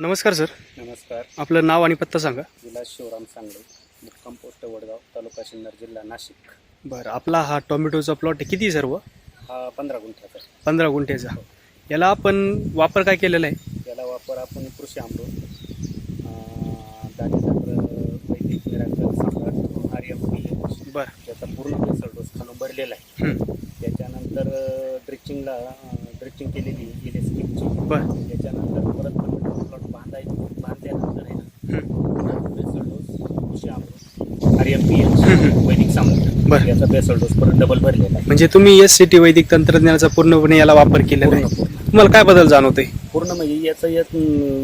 नमस्कार सर. नमस्कार. आपलं नाव आणि पत्ता सांगा. विलास शिवराम सांगळे मुक्काम पोस्ट वडगाव तालुका सिन्नर जिल्हा नाशिक. बरं आपला हा टोमॅटोचा प्लॉट आहे किती सर्व हा पंधरा गुंठ्याचा आहे. पंधरा गुंठ्याचा. याला आपण वापर काय केलेला आहे? याला वापर आपण कृषी अमृत अं, दाणेदार वैदिक मिराकल सम्राट आर एम पी बरं. त्याचा पूर्ण बेसल डोस खालून भरलेला आहे. हं, त्याच्यानंतर ड्रिचिंगला ड्रिचिंग केलेली गेले स्कीमची बरं. त्याच्यानंतर परत प्लॉट बांधाय बांधल्यानंतर आहे ना हं, बेसल डोस कृषी अमृत आर एम पी वैदिक बरं. याचा बेसल डोस परत डबल भरलेला आहे. म्हणजे तुम्ही एस सी टी वैदिक तंत्रज्ञानाचा पूर्णपणे याला वापर केलेला आहे. पूर्ण, तुम्हाला काय बदल जाणवते पूर्ण म्हणजे याचं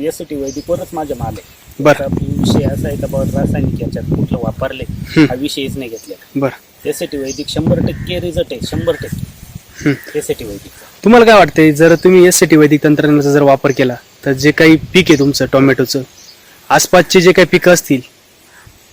एस टी वैदिकवरच माझा माल आहे. बरं. आता विषय असा आहे का बाबा रासायनिक याच्यात कुठलं वापरले हं. हा विषयच नाही घेतलेला. बरं. एस टी वैदिक शंभर टक्के रिझल्ट आहे शंभर टक्के. हं. एस टी वैदिकचा तुम्हाला काय वाटतंय जर तुम्ही एस सी टी वैदिक तंत्रज्ञानाचा जर वापर केला तर जे काही पीक आहे तुमचं टोमॅटोचं आसपासचे जे काही पिकं असतील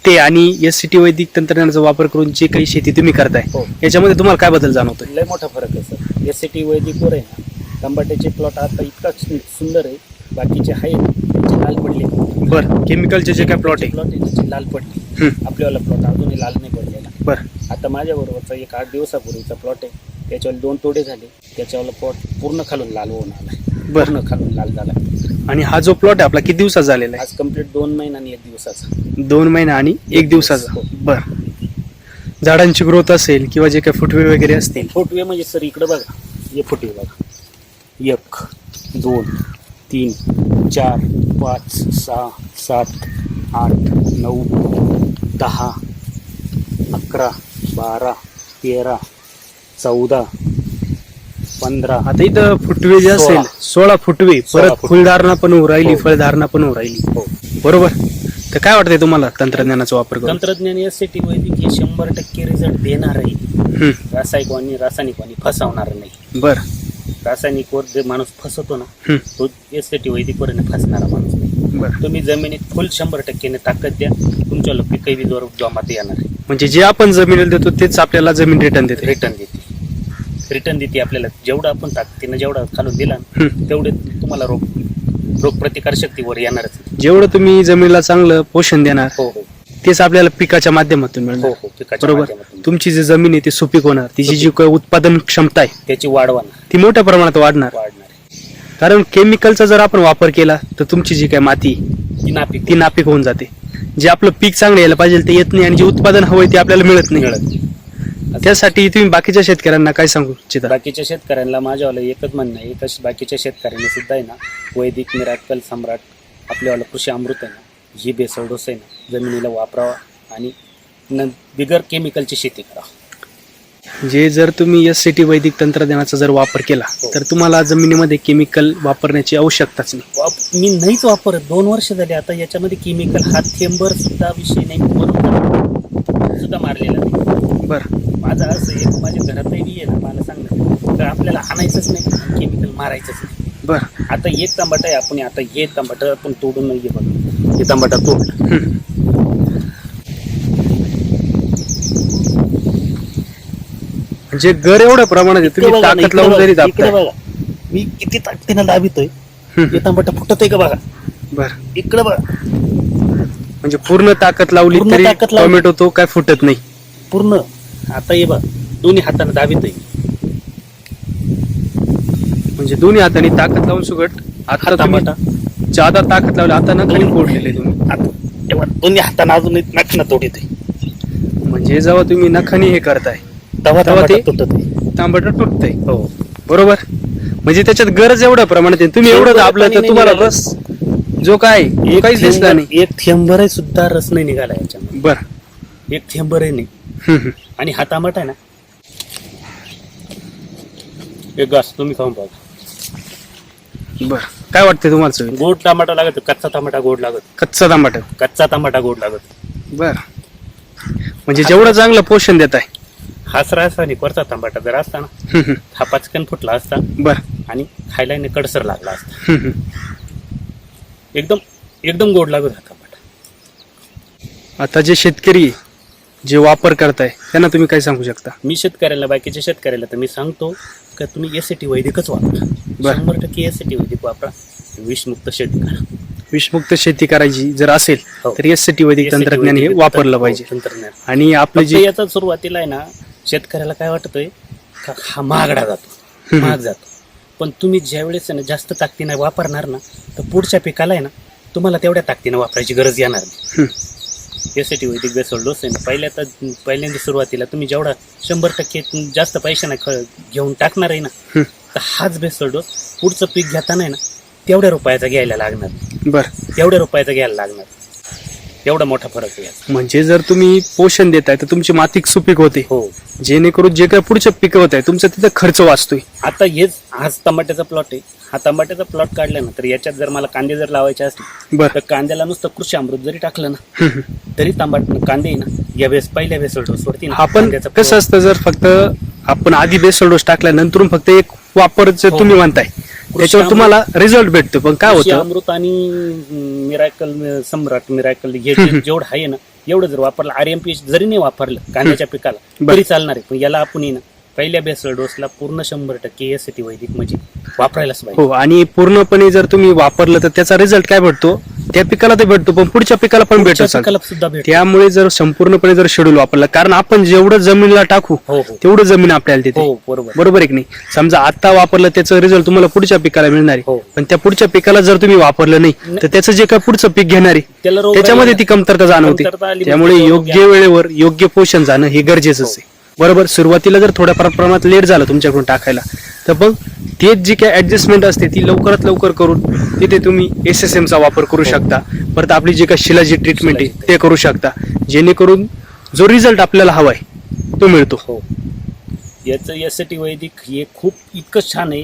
ते आणि एस सी टी वैदिक तंत्रज्ञानाचा वापर करून जे काही शेती तुम्ही करताय हो. याच्यामध्ये तुम्हाला काय बदल जाणवतोय? लय मोठा फरक आहे सर. एस टी वैदिकवर आहे ना टमाट्याचे प्लॉट आता इतका सु- सुंदर आहे बाकीचे आहेत त्यांचे लाल पडले. बरं केमिकलचे जे काही प्लॉट आहे? प्लॉट आहे त्याचे लाल पडले. आपल्यावाला प्लॉट अजूनही लाल नाही पडलेला. बरं. आता माझ्याबरोबरचा एक आठ दिवसापूर्वीचा प्लॉट आहे त्याच्यावर दोन तोडे झाले त्याच्यावर प्लॉट पूर्ण खालून लाल होऊन आलाय. बरं. पूर्ण खालून लाल झाला आणि हा जो प्लॉट आहे आपला किती दिवसाचा झालेला आहे? आज कंप्लीट दोन महिना आणि एक दिवसाचा. दोन महिना आणि एक दिवसाचा. हो. बर. झाडांची ग्रोथ असेल किंवा जे काही फुटवे वगैरे असतील? फुटवे म्हणजे सर इकडे बघा. हे फुटवे बघा. एक दोन तीन चार पाच सहा सात आठ नऊ दहा अकरा बारा तेरा चौदा पंधरा. आता इथं फुटवे जे असेल सोळा. सोळा फुटवे. सोळा परत फुटवे. फुलधारणा पण होऊ राहिली हो. फळधारणा पण होऊ राहिली. हो. बरोबर? तर काय वाटतंय तुम्हाला तंत्रज्ञानाचा वापर करून? तंत्रज्ञान यासाठी वैदिक हे शंभर टक्के रिझल्ट देणार आहे. हं, रासायनिकवाणी रासायनिकवाणी फसवणार नाही. बर. रासायनिकवर जे माणूस फसवतो ना हं, तो यासाठी वैदिकवर फसणारा माणूस नाही. बर. तुम्ही जमिनीत फुल शंभर टक्केने ताकद द्या तुमच्या पिकही बी जोर जोमात येणार आहे. म्हणजे जे आपण जमिनीला देतो तेच आपल्याला जमीन रिटर्न देते. रिटर्न देते. रिटर्न देते आपल्याला. जेवढं आपण ताकदीनं जेवढा खालून दिला हं. तेवढे तुम्हाला रोग रोग प्रतिकार शक्तीवर येणारच. जेवढं तुम्ही जमिनीला चांगलं पोषण देणार हो हो. तेच आपल्याला पिकाच्या माध्यमातून हो मिळणार. हो पिकाच्या बरोबर? माध्यमातून. तुमची जी जमीन आहे ती सुपीक होणार. तिची जी काही उत्पादन क्षमता आहे त्याची वाढवणार ती मोठ्या प्रमाणात वाढणार. वाढणार. आहे. कारण केमिकलचा जर आपण वापर केला तर तुमची जी काय माती ती नापीक ती नापीक होऊन जाते. जे आपलं पीक चांगलं यायला पाहिजे ते येत नाही आणि जे उत्पादन हवंय ते आपल्याला मिळत नाही. मिळत नाही. त्यासाठी तुम्ही बाकीच्या शेतकऱ्यांना काय सांगू इच्छिता? बाकीच्या शेतकऱ्यांना माझ्यावाला एकच म्हणणं आहे एकच बाकीच्या शेतकऱ्यांनी सुद्धा आहे ना वैदिक मिराकल सम्राट आपल्यावाला कृषी अमृत आहे ना ही बेसळ डोस आहे ना जमिनीला वापरावा आणि न बिगर केमिकलची शेती करा. जे जर तुम्ही एस सी टी वैदिक तंत्रज्ञानाचा जर वापर केला हो. तर तुम्हाला जमिनीमध्ये केमिकल वापरण्याची आवश्यकताच नाही. वाप- मी नाहीच वापरत दोन वर्ष झाले आता याच्यामध्ये केमिकल हा थेंबर सुद्धा विषय नाही वरून सुद्धा मारलेला नाही. बरं. माझं असं आहे माझ्या घरातही बी आहे ना मला सांगणं तर आपल्याला आणायचंच नाही केमिकल मारायचंच नाही. बरं. आता एक तांबाटा आहे आपण आता हे तांबाटा आपण तोडून नाही घे बघा. हे तांबाटा तोडलं हं. म्हणजे घर एवढ्या प्रमाणात आहे तुम्ही बघा ना, ताकद लावून जरी इकडे दाबताय. बघा. मी किती ताकदीनं दाबितोय. हं. तांबाटा फुटत आहे का बघा? बरं. इकडे बघा. म्हणजे पूर्ण ताकद लावली पूर्ण तरी ताकद लावली. टोमॅटो तो काय फुटत नाही. पूर्ण. आता हे बघा दोन्ही हाताने दाबितोय म्हणजे दोन्ही हाताने ताकद लावून सुगट आता तांबाटा जादा ताकद लावली आता ना खाली फोडलेले तुम्ही. आता तेव्हा दोन्ही हाताने अजून नाकनं तोडीत म्हणजे जेव्हा तुम्ही नखाने हे करताय तेव्हा तेव्हा ते- तुटत तांबट तुटतंय. हो. बरोबर? म्हणजे त्याच्यात गरज एवढ्या प्रमाणात आहे. तुम्ही एवढं दाबलं तर तुम्हाला. बस जो काय काहीच दिसला नाही. एक थेंबर सुद्धा रस नाही निघाला याच्यामध्ये. बर. एक थेंबरही नाही. आणि हा तांबाटा आहे ना? एक घास तुम्ही खाऊन हम्म. बर. काय वाटतंय तुम्हाला सगळं गोड टमाटा लागत कच्चा टमाटा गोड लागत. कच्चा तांबट कच्चा टमाटा गोड लागत. बर. म्हणजे जेवढं चांगलं पोषण देत आहे. हाच रासायनिक वरचा टमाटा जर असता ना हा पाचकन फुटला असता बर. आणि खायला कडसर लागला असता. एकदम एकदम गोड लागत हा टमाटा. आता जे शेतकरी जे वापर करताय त्यांना तुम्ही काय सांगू शकता? मी शेतकऱ्याला बाकीच्या शेतकऱ्याला तर मी सांगतो का तुम्ही एस टी वैदिकच वापरा. बरं. शंभर टक्के एस टी वैदिक वापरा. विषमुक्त शेती करा. विषमुक्त शेती करायची जर असेल हो. तर एस टी वैदिक तंत्रज्ञान हे वापरलं तंत्र- पाहिजे. तंत्रज्ञान. आणि आपलं जे याचा सुरुवातीला आहे ना शेतकऱ्याला काय वाटतंय का हा महागडा जातो. महाग जातो. पण तुम्ही ज्या वेळेस आहे ना जास्त ताकदीने वापरणार ना तर पुढच्या पिकाला आहे ना तुम्हाला तेवढ्या ताकदीने वापरायची गरज येणार नाही. यासाठी वैदिक बेसोल डोस आहे ना पहिल्या तर पहिल्यांदा सुरुवातीला तुम्ही जेवढा शंभर टक्के जास्त पैशाने ख घेऊन टाकणार आहे ना. तर हाच बेसोल डोस पुढचं पीक घेताना आहे ना तेवढ्या रुपयाचा घ्यायला लागणार. बर. तेवढ्या रुपयाचा घ्यायला लागणार. एवढा मोठा फरक आहे. याचा. म्हणजे जर तुम्ही पोषण देताय तर तुमची मातिक सुपीक होते. हो. जेणेकरून जे काही पुढचं पिकं होत आहे तुमचा तिथं खर्च वाचतोय. आता हेच आज टमाट्याचा प्लॉट आहे. हा टमाट्याचा प्लॉट काढला ना तर याच्यात जर मला कांदे जर लावायचे असले बर. तर कांद्याला नुसतं कृषी अमृत जरी टाकलं ना. तरी तांबट कांदे ना या वेळेस पहिल्या वेळेस सोडती ना आपण कांद्याचा कसं असतं जर फक्त आपण आधी बेसल डोस टाकल्यानंतर फक्त एक वापरच हो. तुम्ही म्हणताय त्याच्यावर तुम्हाला रिझल्ट भेटतो पण काय होतं अमृत आणि मिरायकल सम्राट मिरायकल हे. जेवढं आहे ना एवढं जर वापरलं आर एम पी जरी नाही वापरलं कांद्याच्या पिकाला बर. तरी चालणार आहे पण याला आपण ना पहिल्या बेसल डोसला पूर्ण शंभर टक्के एस वैदिक म्हणजे वापरायलाच पाहिजे. हो आणि पूर्णपणे जर तुम्ही वापरलं तर त्याचा रिझल्ट काय भेटतो? त्या पिकाला ते भेटतो पण पुढच्या पिकाला पण पुढच्या भेटतो पिकाला सुद्धा भेट त्यामुळे जर संपूर्णपणे जर शेड्यूल वापरलं कारण आपण जेवढं जमिनीला टाकू हो हो. तेवढं जमीन आपल्याला तिथे हो बरोबर. बरोबर आहे की नाही? समजा आता वापरलं त्याचं रिझल्ट तुम्हाला पुढच्या पिकाला मिळणार आहे. हो. पण त्या पुढच्या पिकाला जर तुम्ही वापरलं नाही तर त्याचं जे काय पुढचं पीक घेणार आहे त्याला रोग त्याच्यामध्ये ती कमतरता जाणवते. कमतरता आली म्हणजे त्यामुळे रोग योग्य वेळेवर योग्य पोषण जाणं हे गरजेचंच आहे. बरोबर सुरुवातीला जर थोड्या फार प्रमाणात लेट झालं तुमच्याकडून टाकायला तर मग तेच जी काय ऍडजस्टमेंट असते ती लवकरात लवकर करून तिथे तुम्ही एस एस चा वापर करू शकता. परत आपली जी काय शिलाजी ट्रीटमेंट आहे. ते करू शकता. जेणेकरून जो रिझल्ट आपल्याला हवाय तो मिळतो. हो. याचं यासाठी वैदिक हे खूप इतकं छान आहे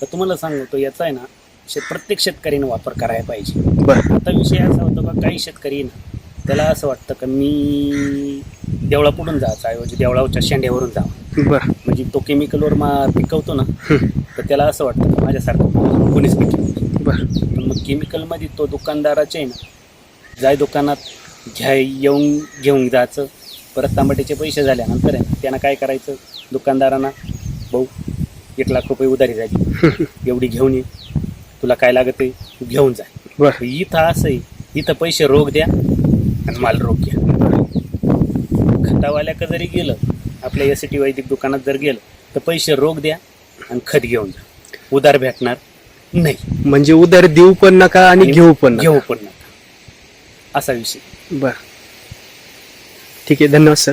का तुम्हाला सांगतो याचा आहे ना शे प्रत्येक शेतकरीने वापर करायला पाहिजे. बरं. आता विषय असा होतो का काही शेतकरी ना त्याला असं वाटतं का मी देवळापुढून जायचं ऐवजी देवळाच्या शेंड्यावरून जावं. बरं. म्हणजे तो केमिकलवर मा पिकवतो ना. तर त्याला असं वाटतं का माझ्यासारखं कोणीच पिकवत बरं. पण मग केमिकलमध्ये तो दुकानदाराचे आहे ना जाय दुकानात घ्या येऊन घेऊन जायचं. परत तांबट्याचे पैसे झाल्यानंतर आहे ना त्यानं काय करायचं? दुकानदारांना भाऊ एक लाख रुपये उधारी झाली. एवढी घेऊन ये. तुला काय लागत आहे तू घेऊन जा. बरं. इथं असं आहे. इथं पैसे रोग द्या आणि माल रोग घ्या. खतावाल्याकडे जरी गेलं आपल्या एस टी वैदिक दुकानात जर गेलं तर पैसे रोग द्या आणि खत घेऊन जा. उधार भेटणार नाही. म्हणजे उधार देऊ पण नका आणि आणि घेऊ पण नका. घेऊ पण नका. असा विषय. बरं. ठीक आहे धन्यवाद सर.